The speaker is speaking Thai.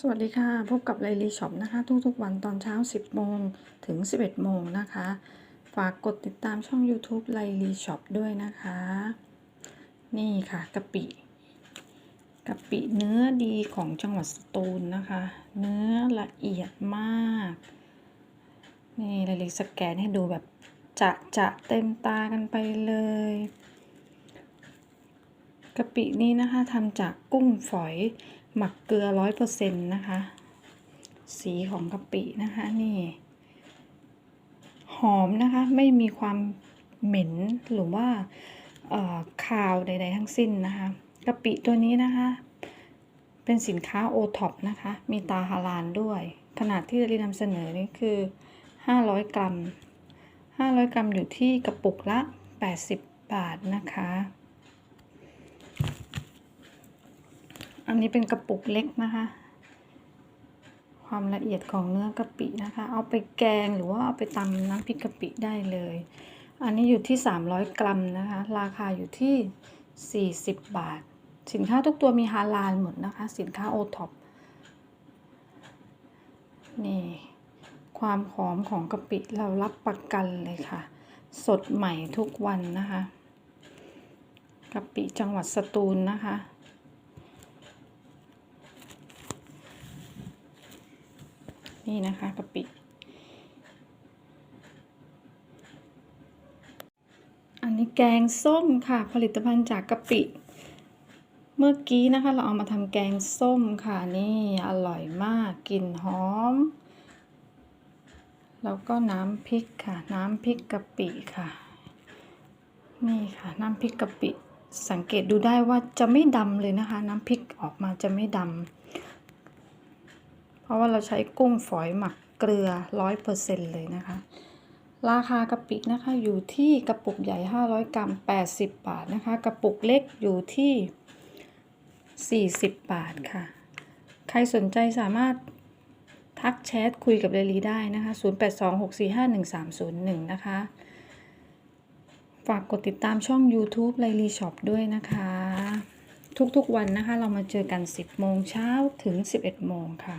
สวัสดีค่ะ พบกับไลลีช็อปนะคะ ทุกๆวันตอนเช้า 10 โมงถึง 11 โมงนะคะ ฝากกดติดตามช่อง YouTube ไลลีช็อปด้วยนะคะ นี่ค่ะกะปิกะปิเนื้อดีของจังหวัดสตูลนะคะ เนื้อละเอียดมาก นี่ไลลีสแกนให้ดูแบบจะจะเต็มตากันไปเลยกะปินี้นะคะทำจากกุ้งฝอย หมักเกลือร้อยเปอร์เซ็นต์นะคะ สีของกะปินะคะนี่ หอมนะคะไม่มีความเหม็นหรือว่าคาวใด ๆ ทั้งสิ้นนะคะกะปิตัวนี้นะคะ เป็นสินค้าโอท็อปนะคะ มีตาฮาลานด้วย ขนาดที่เรานำเสนอนี่คือ 500 กรัม 500 กรัมอยู่ที่กระปุกละ 80 บาทนะคะ อันนี้เป็นกระปุกเล็กนะคะ ความละเอียดของเนื้อกะปินะคะ เอาไปแกงหรือว่าเอาไปตำน้ำพริกกะปิได้เลย อันนี้อยู่ที่ 300 กรัมนะคะ ราคาอยู่ที่ 40 บาท สินค้าทุกตัวมีฮาลาลหมดนะคะ สินค้าโอท็อปนี่ความหอมของกะปิเรารับประกันเลยค่ะ สดใหม่ทุกวันนะคะกะปิจังหวัดสตูลนะคะ นี่นะคะกะปิ อันนี้แกงส้มค่ะ ผลิตภัณฑ์จากกะปิ เมื่อกี้นะคะ เราเอามาทำแกงส้มค่ะ นี่อร่อยมากกลิ่นหอม แล้วก็น้ำพริกค่ะ น้ำพริกกะปิค่ะ นี่ค่ะ น้ำพริกกะปิ สังเกตดูได้ว่าจะไม่ดำเลยนะคะ น้ำพริกออกมาจะไม่ดำ เพราะว่าเราใช้กุ้งฝอยหมักเกลือร้อยเปอร์เซ็นเลยนะคะ ราคากะปินะคะอยู่ที่กระปุกใหญ่ 500 กรัม 80 บาทนะคะ กระปุกเล็กอยู่ที่ 40 บาทค่ะ ใครสนใจสามารถทักแชทคุยกับเรลีได้นะคะ 0826451301 นะคะ ฝากกดติดตามช่อง YouTube ไลลีช็อปด้วยนะคะ ทุกๆวันนะคะเรามาเจอกัน 10 โมงเช้าถึง 11 โมงค่ะ